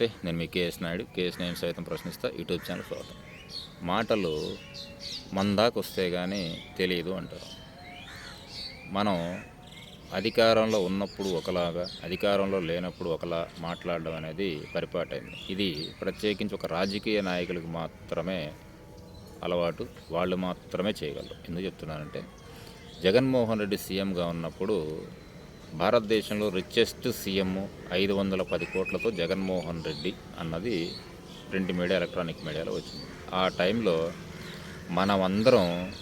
నమస్తే నేను మీ KS Naidu KS నేను సైతం ప్రశ్నిస్తా యూట్యూబ్ ఛానల్ స్వాగతం మాటలు మన దాకా వస్తే కానీ తెలియదు అంటారు. మనం అధికారంలో ఉన్నప్పుడు ఒకలాగా అధికారంలో లేనప్పుడు ఒకలా మాట్లాడడం అనేది పరిపాటైంది. ఇది ప్రత్యేకించి ఒక రాజకీయ నాయకులకు మాత్రమే అలవాటు వాళ్ళు మాత్రమే చేయగలరు. ఎందుకు చెప్తున్నానంటే జగన్మోహన్ రెడ్డి సీఎంగా ఉన్నప్పుడు భారతదేశంలో రిచెస్ట్ సీఎం ఐదు వందల పది కోట్లతో జగన్మోహన్ రెడ్డి అన్నది ప్రింట్ మీడియా ఎలక్ట్రానిక్ మీడియాలో వచ్చింది. ఆ టైంలో మనమందరం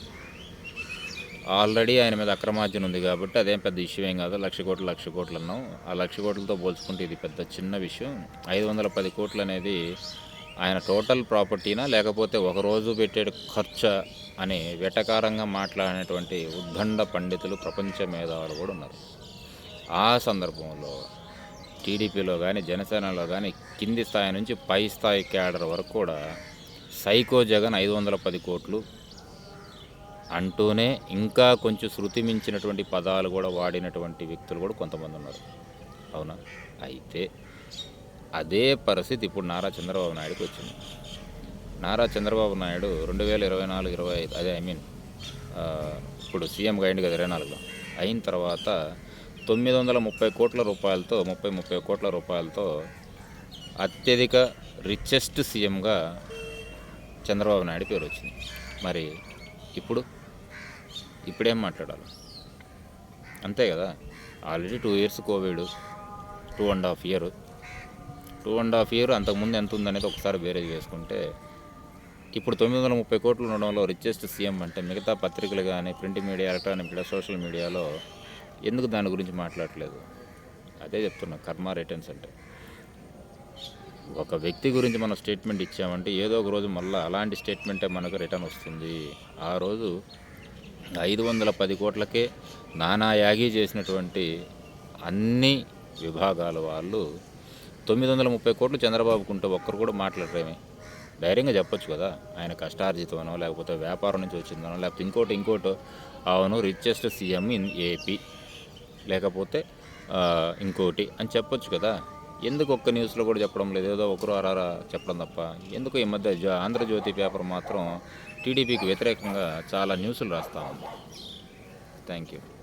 ఆల్రెడీ ఆయన మీద అక్రమార్జన ఉంది కాబట్టి అదేం పెద్ద ఇష్యూ ఏం కాదు. లక్ష కోట్లు లక్ష కోట్లు అన్నాం. ఆ లక్ష కోట్లతో పోల్చుకుంటే ఇది పెద్ద చిన్న విషయం. ఐదు వందల పది కోట్లు అనేది ఆయన టోటల్ ప్రాపర్టీనా లేకపోతే ఒక రోజు పెట్టే ఖర్చు అని వెటకారంగా మాట్లాడినటువంటి ఉద్దండ పండితులు ప్రపంచ మేధావులు కూడా ఉన్నారు. ఆ సందర్భంలో టీడీపీలో కానీ జనసేనలో కానీ కింది స్థాయి నుంచి పై స్థాయి క్యాడర్ వరకు కూడా సైకో జగన్ ఐదు వందల పది కోట్లు అంటూనే ఇంకా కొంచెం శృతి మించినటువంటి పదాలు కూడా వాడినటువంటి వ్యక్తులు కూడా కొంతమంది ఉన్నారు. అవునా? అయితే అదే పరిస్థితి ఇప్పుడు నారా చంద్రబాబు నాయుడుకి వచ్చింది. నారా చంద్రబాబు నాయుడు రెండు వేల ఇరవై నాలుగు ఇరవై ఐదు అదే ఐ మీన్ ఇప్పుడు సీఎంగా అయింది కదా ఇరవై నాలుగులో. అయిన తర్వాత తొమ్మిది వందల ముప్పై కోట్ల రూపాయలతో ముప్పై ముప్పై కోట్ల రూపాయలతో అత్యధిక రిచెస్ట్ సీఎంగా చంద్రబాబు నాయుడు పేరు వచ్చింది మరి ఇప్పుడు? ఇప్పుడేం మాట్లాడాలి? అంతే కదా? Already two years COVID two and half year. Two and half year అంతకుముందు ఎంత ఉందనేది ఒకసారి బేరేజ్ వేసుకుంటే ఇప్పుడు తొమ్మిది వందల ముప్పై కోట్లు ఉండడంలో రిచెస్ట్ సీఎం అంటే మిగతా పత్రికలు కానీ print media electronic media social మీడియాలో ఎందుకు దాని గురించి మాట్లాడట్లేదు? అదే చెప్తున్నా కర్మ రిటర్న్స్ అంటే. ఒక వ్యక్తి గురించి మనం స్టేట్మెంట్ ఇచ్చామంటే ఏదో ఒక రోజు మళ్ళీ అలాంటి స్టేట్మెంటే మనకు రిటర్న్ వస్తుంది. ఆ రోజు ఐదు వందల పది కోట్లకే నానా యాగి చేసినటువంటి అన్ని విభాగాల వాళ్ళు తొమ్మిది వందల ముప్పై కోట్లు చంద్రబాబుకు ఉంటే ఒక్కరు కూడా మాట్లాడరేమే ధైర్యంగా చెప్పొచ్చు కదా ఆయన కష్టార్జితమనో లేకపోతే వ్యాపారం నుంచి వచ్చిందనో లేకపోతే ఇంకోటి ఇంకోటి. అవును రిచెస్ట్ సీఎం ఇన్ ఏపీ లేకపోతే ఇంకోటి అని చెప్పొచ్చు కదా. ఎందుకు ఒక్క న్యూస్లో కూడా చెప్పడం లేదు? ఏదో ఒకరు అరారా చెప్పడం తప్ప. ఎందుకు ఈ మధ్య ఆంధ్రజ్యోతి పేపర్ మాత్రం టీడీపీకి వ్యతిరేకంగా చాలా న్యూస్లు రాస్తూ ఉంది? Thank you.